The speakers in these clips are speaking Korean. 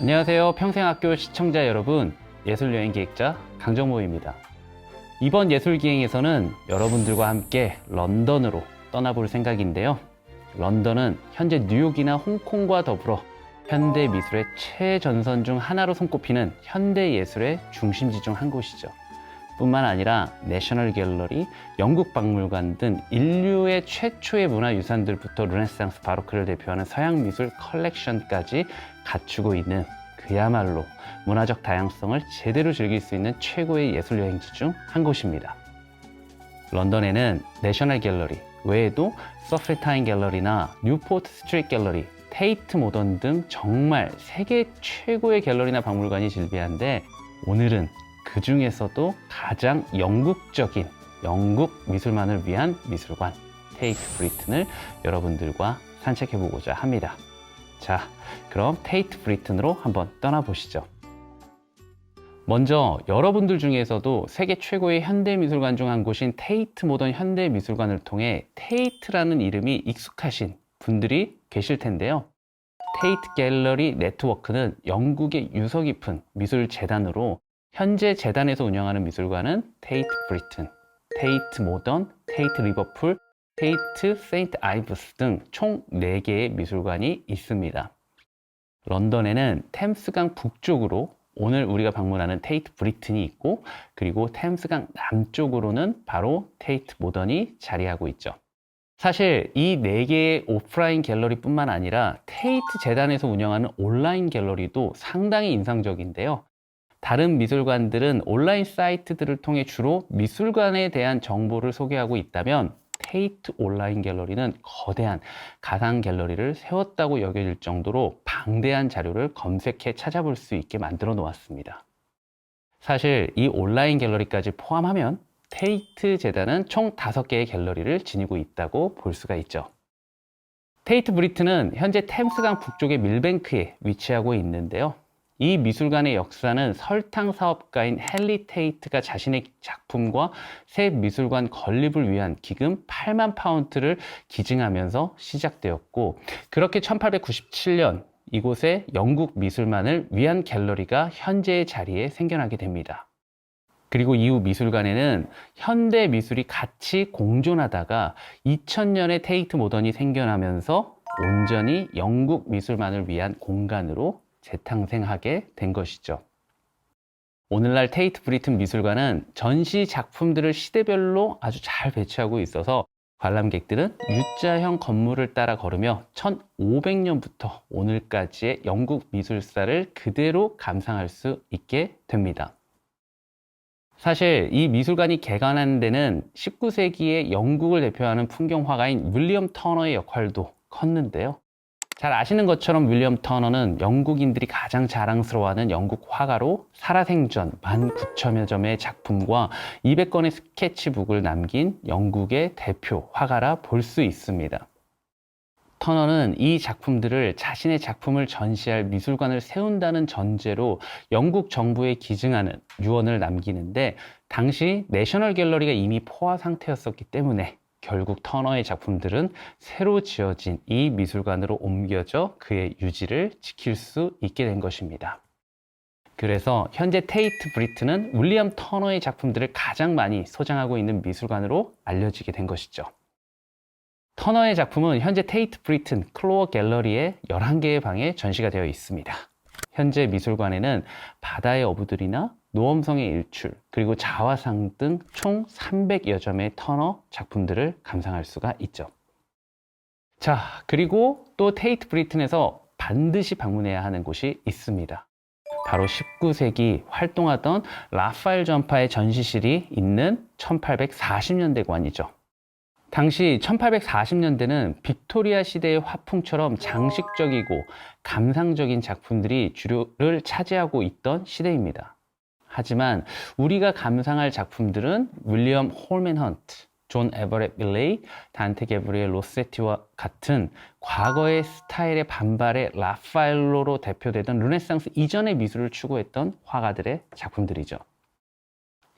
안녕하세요. 평생학교 시청자 여러분, 예술여행 기획자 강정모입니다. 이번 예술기행에서는 여러분들과 함께 런던으로 떠나볼 생각인데요. 런던은 현재 뉴욕이나 홍콩과 더불어 현대 미술의 최전선 중 하나로 손꼽히는 현대 예술의 중심지 중 한 곳이죠. 뿐만 아니라 내셔널 갤러리, 영국 박물관 등 인류의 최초의 문화유산들부터 르네상스 바로크를 대표하는 서양 미술 컬렉션까지 갖추고 있는 그야말로 문화적 다양성을 제대로 즐길 수 있는 최고의 예술 여행지 중 한 곳입니다. 런던에는 내셔널 갤러리 외에도 서프레타인 갤러리나 뉴포트 스트리트 갤러리, 테이트 모던 등 정말 세계 최고의 갤러리나 박물관이 즐비한데 오늘은 그 중에서도 가장 영국적인 영국 미술만을 위한 미술관 테이트 브리튼을 여러분들과 산책해 보고자 합니다. 자, 그럼 테이트 브리튼으로 한번 떠나보시죠. 먼저 여러분들 중에서도 세계 최고의 현대 미술관 중 한 곳인 테이트 모던 현대 미술관을 통해 테이트라는 이름이 익숙하신 분들이 계실 텐데요. 테이트 갤러리 네트워크는 영국의 유서 깊은 미술 재단으로 현재 재단에서 운영하는 미술관은 테이트 브리튼, 테이트 모던, 테이트 리버풀, 테이트 세인트 아이브스 등 총 4개의 미술관이 있습니다. 런던에는 템스강 북쪽으로 오늘 우리가 방문하는 테이트 브리튼이 있고 그리고 템스강 남쪽으로는 바로 테이트 모던이 자리하고 있죠. 사실 이 네 개의 오프라인 갤러리뿐만 아니라 테이트 재단에서 운영하는 온라인 갤러리도 상당히 인상적인데요. 다른 미술관들은 온라인 사이트들을 통해 주로 미술관에 대한 정보를 소개하고 있다면 테이트 온라인 갤러리는 거대한 가상 갤러리를 세웠다고 여겨질 정도로 방대한 자료를 검색해 찾아볼 수 있게 만들어 놓았습니다. 사실 이 온라인 갤러리까지 포함하면 테이트 재단은 총 5개의 갤러리를 지니고 있다고 볼 수가 있죠. 테이트 브리튼은 현재 템스강 북쪽의 밀뱅크에 위치하고 있는데요. 이 미술관의 역사는 설탕 사업가인 헨리 테이트가 자신의 작품과 새 미술관 건립을 위한 기금 8만 파운드를 기증하면서 시작되었고 그렇게 1897년 이곳에 영국 미술만을 위한 갤러리가 현재의 자리에 생겨나게 됩니다. 그리고 이후 미술관에는 현대 미술이 같이 공존하다가 2000년에 테이트 모던이 생겨나면서 온전히 영국 미술만을 위한 공간으로 재탄생하게 된 것이죠. 오늘날 테이트 브리튼 미술관은 전시 작품들을 시대별로 아주 잘 배치하고 있어서 관람객들은 U자형 건물을 따라 걸으며 1500년부터 오늘까지의 영국 미술사를 그대로 감상할 수 있게 됩니다. 사실 이 미술관이 개관한 데는 19세기의 영국을 대표하는 풍경화가인 윌리엄 터너의 역할도 컸는데요. 잘 아시는 것처럼 윌리엄 터너는 영국인들이 가장 자랑스러워하는 영국 화가로 살아생전 19,000여 점의 작품과 200건의 스케치북을 남긴 영국의 대표 화가라 볼 수 있습니다. 터너는 이 작품들을 자신의 작품을 전시할 미술관을 세운다는 전제로 영국 정부에 기증하는 유언을 남기는데 당시 내셔널 갤러리가 이미 포화 상태였었기 때문에 결국 터너의 작품들은 새로 지어진 이 미술관으로 옮겨져 그의 유지를 지킬 수 있게 된 것입니다. 그래서 현재 테이트 브리튼은 윌리엄 터너의 작품들을 가장 많이 소장하고 있는 미술관으로 알려지게 된 것이죠. 터너의 작품은 현재 테이트 브리튼 클로어 갤러리의 11개의 방에 전시가 되어 있습니다. 현재 미술관에는 바다의 어부들이나 노엄성의 일출, 그리고 자화상 등 총 300여 점의 터너 작품들을 감상할 수가 있죠. 자, 그리고 또 테이트 브리튼에서 반드시 방문해야 하는 곳이 있습니다. 바로 19세기 활동하던 라파엘 전파의 전시실이 있는 1840년대관이죠. 당시 1840년대는 빅토리아 시대의 화풍처럼 장식적이고 감상적인 작품들이 주류를 차지하고 있던 시대입니다. 하지만 우리가 감상할 작품들은 윌리엄 홀맨 헌트, 존 에버렛 빌레이, 단테 게브리엘 로세티와 같은 과거의 스타일의 반발의 라파엘로로 대표되던 르네상스 이전의 미술을 추구했던 화가들의 작품들이죠.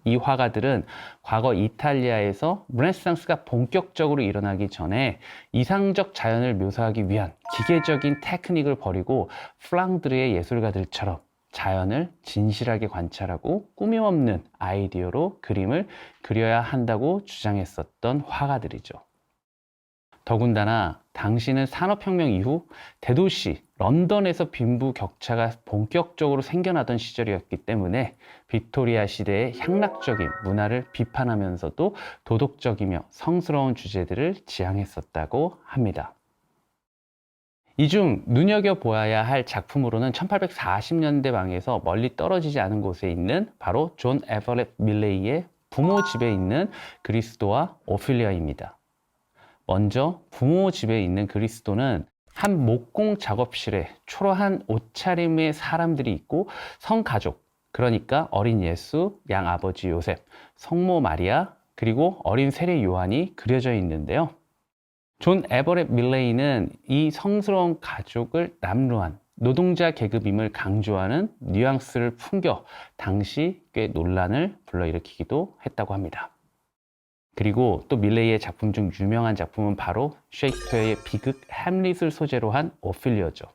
이 화가들은 과거 이탈리아에서 르네상스가 본격적으로 일어나기 전에 이상적 자연을 묘사하기 위한 기계적인 테크닉을 버리고 플랑드르의 예술가들처럼 자연을 진실하게 관찰하고 꾸밈없는 아이디어로 그림을 그려야 한다고 주장했었던 화가들이죠. 더군다나 당시는 산업혁명 이후 대도시 런던에서 빈부 격차가 본격적으로 생겨나던 시절이었기 때문에 빅토리아 시대의 향락적인 문화를 비판하면서도 도덕적이며 성스러운 주제들을 지향했었다고 합니다. 이 중 눈여겨보아야 할 작품으로는 1840년대 방에서 멀리 떨어지지 않은 곳에 있는 바로 존 에버렛 밀레이의 부모 집에 있는 그리스도와 오피리아입니다. 먼저 부모 집에 있는 그리스도는 한 목공 작업실에 초라한 옷차림의 사람들이 있고 성가족, 그러니까 어린 예수, 양 아버지 요셉, 성모 마리아, 그리고 어린 세례 요한이 그려져 있는데요. 존 에버렛 밀레이는 이 성스러운 가족을 남루한 노동자 계급임을 강조하는 뉘앙스를 풍겨 당시 꽤 논란을 불러일으키기도 했다고 합니다. 그리고 또 밀레이의 작품 중 유명한 작품은 바로 셰익스피어의 비극 햄릿을 소재로 한 오피리어죠.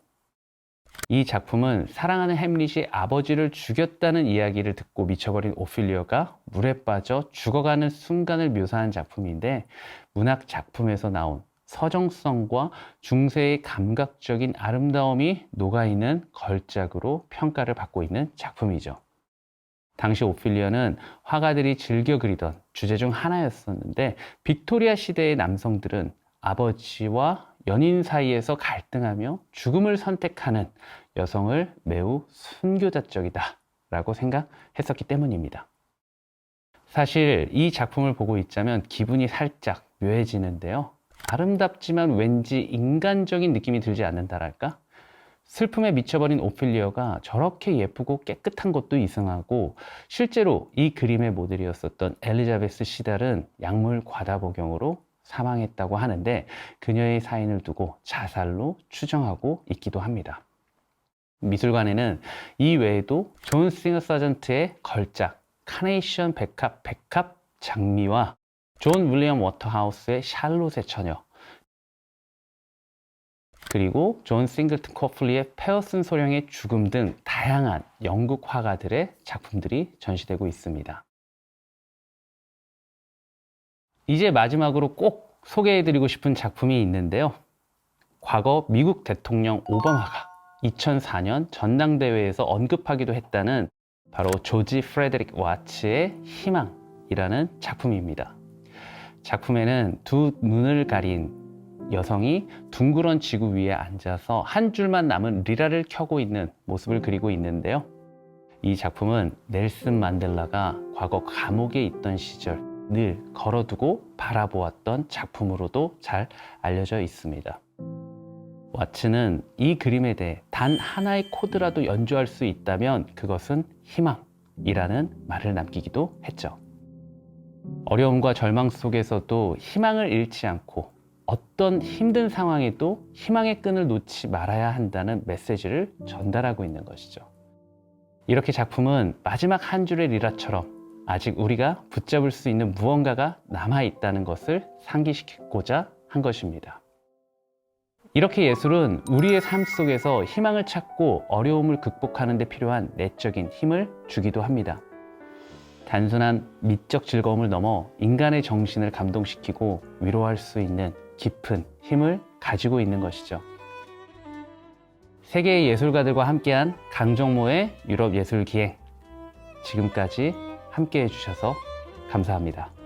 이 작품은 사랑하는 햄릿이 아버지를 죽였다는 이야기를 듣고 미쳐버린 오피리어가 물에 빠져 죽어가는 순간을 묘사한 작품인데 문학 작품에서 나온 서정성과 중세의 감각적인 아름다움이 녹아있는 걸작으로 평가를 받고 있는 작품이죠. 당시 오피리어는 화가들이 즐겨 그리던 주제 중 하나였었는데 빅토리아 시대의 남성들은 아버지와 연인 사이에서 갈등하며 죽음을 선택하는 여성을 매우 순교자적이다 라고 생각했었기 때문입니다. 사실 이 작품을 보고 있자면 기분이 살짝 묘해지는데요. 아름답지만 왠지 인간적인 느낌이 들지 않는다랄까? 슬픔에 미쳐버린 오피리어가 저렇게 예쁘고 깨끗한 것도 이상하고 실제로 이 그림의 모델이었었던 엘리자베스 시달은 약물 과다 복용으로 사망했다고 하는데 그녀의 사인을 두고 자살로 추정하고 있기도 합니다. 미술관에는 이 외에도 존 싱어 서전트의 걸작 카네이션 백합 백합 장미와 존 윌리엄 워터하우스의 샬롯의 처녀 그리고 존 싱글튼 코플리의 페어슨 소령의 죽음 등 다양한 영국 화가들의 작품들이 전시되고 있습니다. 이제 마지막으로 꼭 소개해드리고 싶은 작품이 있는데요. 과거 미국 대통령 오바마가 2004년 전당대회에서 언급하기도 했다는 바로 조지 프레데릭 와츠의 희망이라는 작품입니다. 작품에는 두 눈을 가린 여성이 둥그런 지구 위에 앉아서 한 줄만 남은 리라를 켜고 있는 모습을 그리고 있는데요. 이 작품은 넬슨 만델라가 과거 감옥에 있던 시절 늘 걸어두고 바라보았던 작품으로도 잘 알려져 있습니다. 와츠는 이 그림에 대해 단 하나의 코드라도 연주할 수 있다면 그것은 희망이라는 말을 남기기도 했죠. 어려움과 절망 속에서도 희망을 잃지 않고 어떤 힘든 상황에도 희망의 끈을 놓지 말아야 한다는 메시지를 전달하고 있는 것이죠. 이렇게 작품은 마지막 한 줄의 리라처럼 아직 우리가 붙잡을 수 있는 무언가가 남아 있다는 것을 상기시키고자 한 것입니다. 이렇게 예술은 우리의 삶 속에서 희망을 찾고 어려움을 극복하는 데 필요한 내적인 힘을 주기도 합니다. 단순한 미적 즐거움을 넘어 인간의 정신을 감동시키고 위로할 수 있는 깊은 힘을 가지고 있는 것이죠. 세계의 예술가들과 함께한 강정모의 유럽 예술 기행. 지금까지 함께 해주셔서 감사합니다.